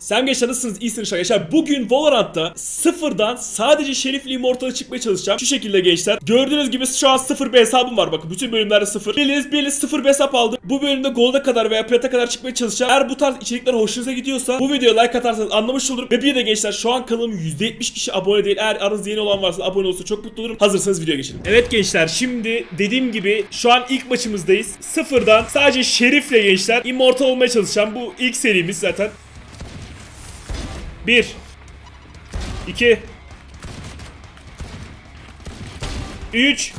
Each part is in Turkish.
Sen gençler nasılsınız? İyisiniz inşallah gençler. Bugün Valorant'ta sıfırdan sadece şerifliğim ortaya çıkmaya çalışacağım. Şu şekilde gençler. Gördüğünüz gibi şu an sıfır bir hesabım var. Bakın bütün bölümlerde sıfır. Biriniz biriniz sıfır bir hesap aldı. Bu bölümde Gold'a kadar veya Plat'a kadar çıkmaya çalışacağım. Eğer bu tarz içerikler hoşunuza gidiyorsa bu videoya like atarsanız anlamış olurum. Ve bir de gençler şu an kanalım %70 kişi abone değil. Eğer aranızda yeni olan varsa abone olursa çok mutlu olurum. Hazırsanız videoya geçelim. Evet gençler şimdi dediğim gibi şu an ilk maçımızdayız. Sıfırdan sadece şerifle gençler immortal olmaya çalışacağım. Bu ilk serimiz zaten. 1 2 3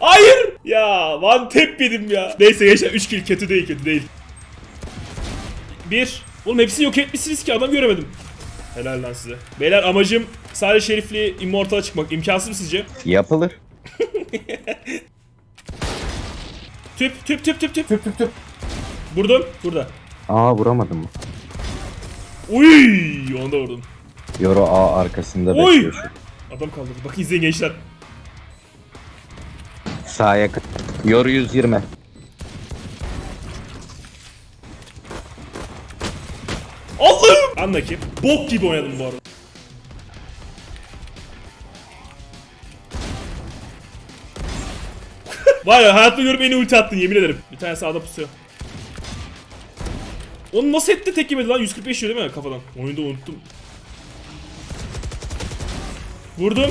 Hayır! Ya one tap yedim ya. Neyse gençler 3 kill kötü değil kötü değil. 1 Oğlum hepsini yok etmişsiniz ki adam göremedim. Helal lan size. Beyler amacım sadece şerifli immortal'a çıkmak. İmkansız mı sizce? Yapılır. Tüp tüp tüp tüp tüp. Tüp tüp tüp. Vurdum. Burada. Aa vuramadım mı? Uy, onu da vurdum. Yoro A arkasında Oy! bekliyor şu. Adam kaldırdı. Bakın izleyin gençler. Sağa yakın. Yoro 120. Allah'ım! Anla ki bok gibi oynadım bu arada. Var ya hayatımda görüp en iyi ulti attın yemin ederim. Bir tane sağda pusuyor. Onu nasıl etti tek yemedi lan? 145 yiyor değil mi kafadan? Oyunu da unuttum. Vurdum.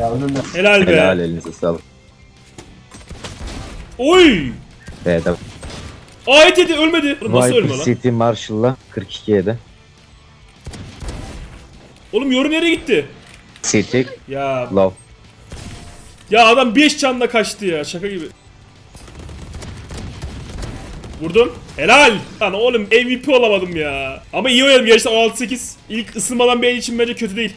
Ya önümde. Helal be. Helal elinize sağlık. Oy! B'de. Ayet yedi ölmedi. Oğlum nasıl ölme lan? City Marshall'la 42 yedi. Oğlum yorum nereye gitti? City Ya low. Ya adam 5 canla kaçtı ya şaka gibi. Vurdum. Helal. Lan oğlum MVP olamadım ya. Ama iyi oynadım gerçekten 16-8. İlk ısınmadan bir el için bence kötü değil.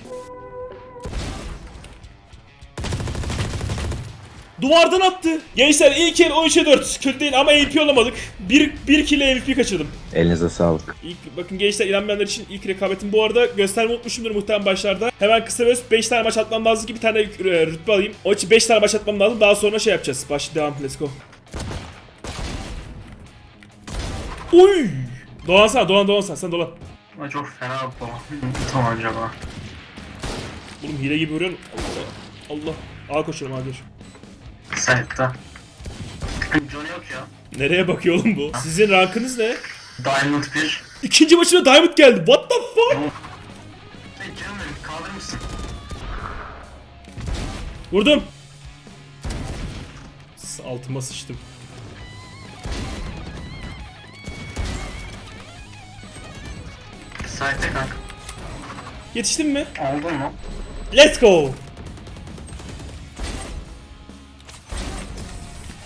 Duvardan attı. Gençler ilk el 13'e 4. Kötü değil ama MVP olamadık. Bir, bir kill MVP kaçırdım. Elinize sağlık. İlk, bakın gençler inanmayanlar için ilk rekabetim bu arada gösterme unutmuşumdur muhtemelen başlarda. Hemen kısa ve 5 tane maç atmam lazım ki bir tane e, rütbe alayım. O için 5 tane maç atmam lazım daha sonra şey yapacağız. Baş devam let's go. Oy! Doğan sen, Doğan Doğan sen, sen dolan. Ama çok fena bu. Tamam acaba. Oğlum hile gibi vuruyorsun. Allah. Allah. A koşuyorum A koşuyorum. Site'da. Johnny yok ya. Nereye bakıyor oğlum bu? Sizin rankınız ne? Diamond 1. İkinci maçına Diamond geldi. What the fuck? Hey canım benim kaldırır mısın? Vurdum. Altıma sıçtım. Site'de kanka. Yetiştin mi? Aldın mı? Let's go.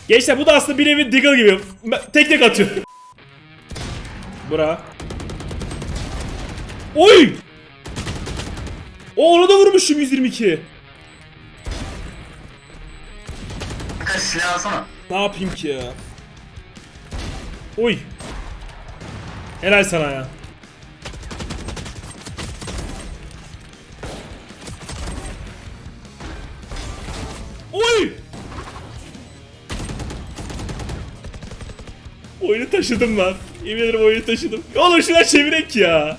Gençler bu da aslında bir nevi Diggle gibi. Tek tek atıyor. Bura. Oy! O ona da vurmuşum 122. Kanka silah alsana. Ne yapayım ki ya? Oy. Helal sana ya. Oy! Oyunu taşıdım lan. Yemin ederim oyunu taşıdım. Oğlum şuna çevirek ya.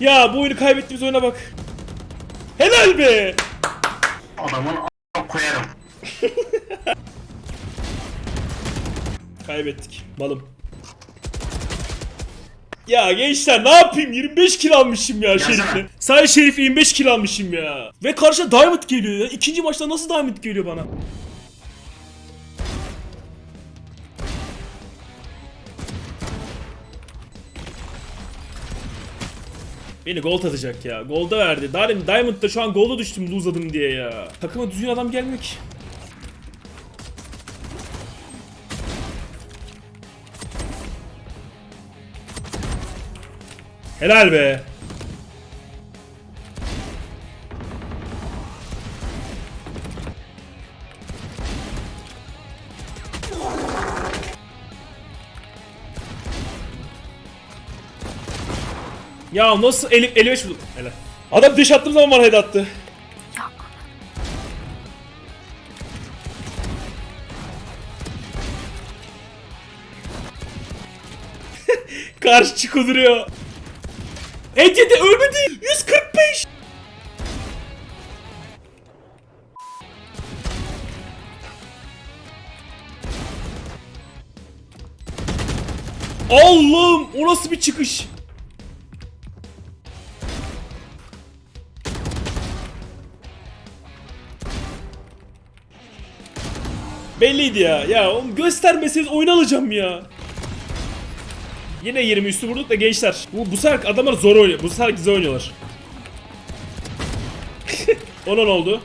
Ya bu oyunu kaybettiğimiz oyuna bak. Helal be. Adamın a**a koyarım. Kaybettik. Malım. Ya gençler ne yapayım 25 kill almışım ya. Şerif'le. Sadece Şerif'le 25 kill almışım ya. Ve karşıda Diamond geliyor ya. İkinci maçta nasıl Diamond geliyor bana? Beni gold atacak ya. Golda verdi. Darim Diamond'da şu an golda düştüm lose'ladım diye ya. Takıma düzgün adam gelmiyor ki. Helal be. Ya nasıl elif 55 buldum. Helal. Adam dış attığım zaman bana head attı. Karşı çıkılıyor. 57 ölmedi. 145. Allah'ım o nasıl bir çıkış? Belliydi ya. Ya oğlum göstermeseniz oyun alacağım ya. Yine 20 üstü vurduk da gençler. Bu, bu sefer adamlar zor oynuyor. Bu sefer güzel oynuyorlar. Ona ne oldu?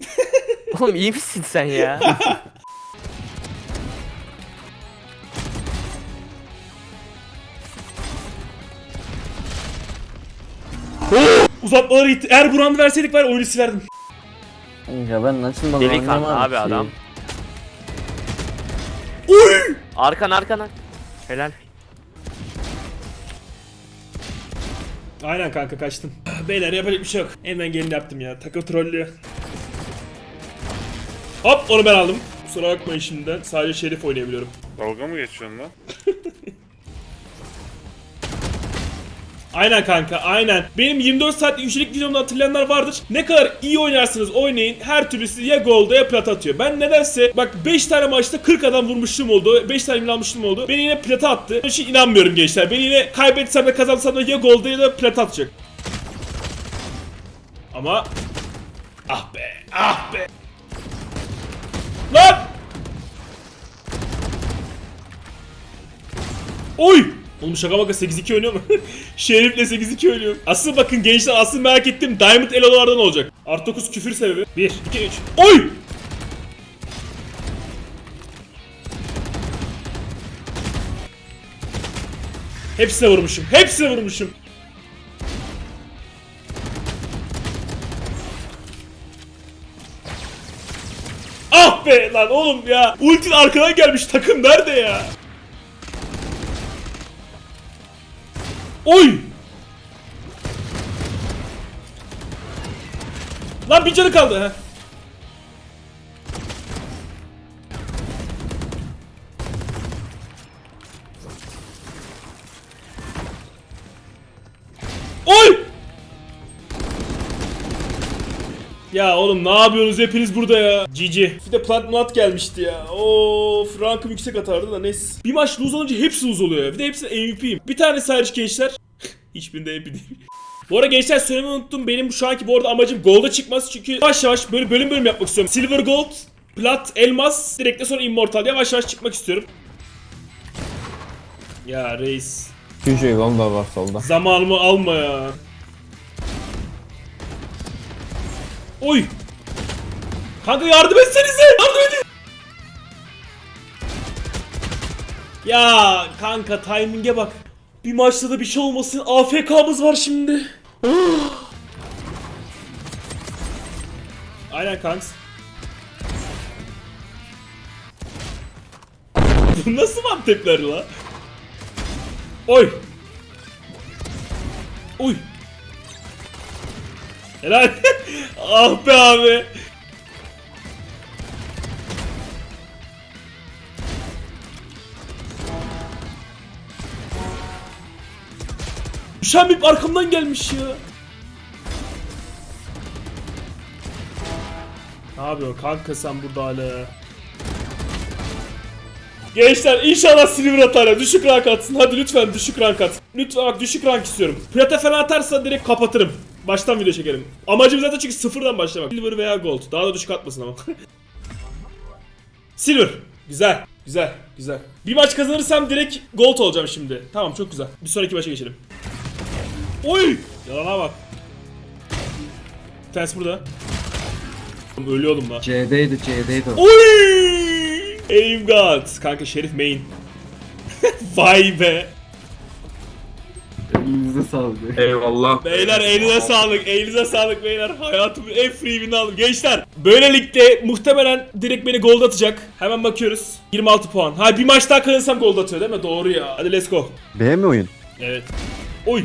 Oğlum iyi misin sen ya? Uzatmaları gitti. Eğer bu roundu verseydik var oyunu silerdim. Ya ben nasıl bana Delikanlı oynayamam abi ki? adam. Uy! Arkan arkan arkan. Helal. Aynen kanka kaçtım. Beyler yapacak bir şey yok. Hemen gelin yaptım ya. Takım trollüyor. Hop onu ben aldım. Kusura bakmayın şimdiden. Sadece şerif oynayabiliyorum. Dalga mı geçiyorsun lan? Aynen kanka aynen. Benim 24 saatlik üçlük videomda hatırlayanlar vardır. Ne kadar iyi oynarsınız oynayın her türlüsü ya golda ya plat atıyor. Ben nedense bak 5 tane maçta 40 adam vurmuşluğum oldu. 5 tane inanmışlığım oldu. Beni yine plata attı. Ben için inanmıyorum gençler. Beni yine kaybetsem de kazansam da ya golda ya da plat atacak. Ama ah be ah be. Lan! Oy! Oğlum şaka baka 8-2 oynuyor mu? Şerif'le 8-2 oynuyor. Asıl bakın gençler asıl merak ettim Diamond Elo'lardan olacak. Art 9 küfür sebebi. 1, 2, 3. Oy! Hepsine vurmuşum. Hepsine vurmuşum. Ah be lan oğlum ya. Ultin arkadan gelmiş takım nerede ya? Oy! Lan bir canı kaldı ha. Ya oğlum ne yapıyorsunuz hepiniz burada ya? GG. Bir de plant mat gelmişti ya. Of rankım yüksek atardı da neyse. Bir maç lose olunca hepsi lose oluyor ya. Bir de hepsi MVP'yim. Bir tane sadece gençler. Hiçbirinde MVP değil. Bu arada gençler söylemeyi unuttum. Benim şu anki bu arada amacım Gold'a çıkması çünkü yavaş yavaş böyle bölüm bölüm yapmak istiyorum. Silver Gold, Plat, Elmas, direkt de sonra Immortal yavaş yavaş çıkmak istiyorum. Ya reis. Küçük onda var solda. Zamanımı alma ya. Oy. Kanka yardım etsenize. Yardım edin. Ya kanka timing'e bak. Bir maçta da bir şey olmasın. AFK'mız var şimdi. Aynen kanks. Bu nasıl mantepler la? Oy. Uy. Helal. ah be abi. Düşen bir arkamdan gelmiş ya. Ne yapıyorsun kanka sen burada hala? Gençler inşallah silver atar ya. Düşük rank atsın. Hadi lütfen düşük rank at. Lütfen bak düşük rank istiyorum. Plata falan atarsa direkt kapatırım. Baştan video çekerim. Amacım zaten çünkü sıfırdan başlamak. Silver veya gold. Daha da düşük atmasın ama. silver. Güzel. Güzel. Güzel. Bir maç kazanırsam direkt gold olacağım şimdi. Tamam çok güzel. Bir sonraki maça geçelim. Oy! Yalana bak. Tanesi burada. Ölüyordum lan. C'deydi C'deydi o. Oy! Aim God. Kanka Şerif main. Vay be. Elinize sağlık. Eyvallah. Beyler elinize sağlık. Elinize sağlık beyler. Hayatımın en free win'i aldım. Gençler böylelikle muhtemelen direkt beni gold atacak. Hemen bakıyoruz. 26 puan. Ha bir maç daha kazanırsam gold atıyor değil mi? Doğru ya. Hadi let's go. B mi oyun? Evet. Oy.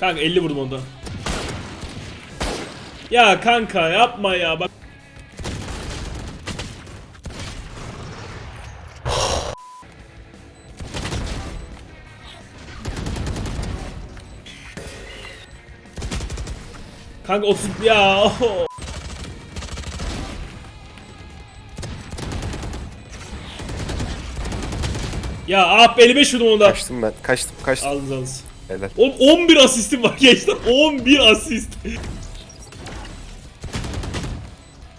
Kanka 50 vurdum onda. Ya kanka yapma ya bak. Kanka 30 ya. oho. Ya ah be 55 vurdum onda. Kaçtım ben. Kaçtım kaçtım. Aldınız aldınız. Helal. Oğlum 11 asistim var gençler. 11 asist.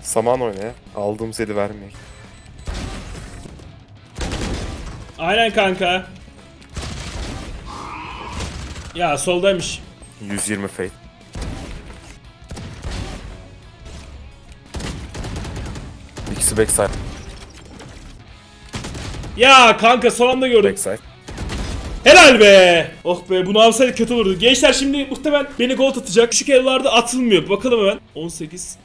Saman oyna ya. Aldığım zedi vermeye. Aynen kanka. Ya soldaymış. 120 fade. İkisi backside. Ya kanka son anda gördüm. Backside. Helal be. Oh be bunu alsaydı kötü olurdu. Gençler şimdi muhtemelen beni gol atacak. Küçük evlerde atılmıyor. Bakalım hemen. 18.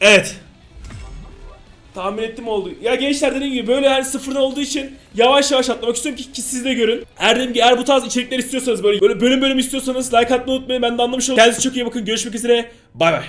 Evet. Tahmin ettim oldu. Ya gençler dediğim gibi böyle yani sıfırdan olduğu için yavaş yavaş atlamak istiyorum ki, ki siz de görün. Eğer dediğim gibi eğer bu tarz içerikler istiyorsanız böyle böyle bölüm bölüm istiyorsanız like atmayı unutmayın. Ben de anlamış oldum. Kendinize çok iyi bakın. Görüşmek üzere. Bay bay.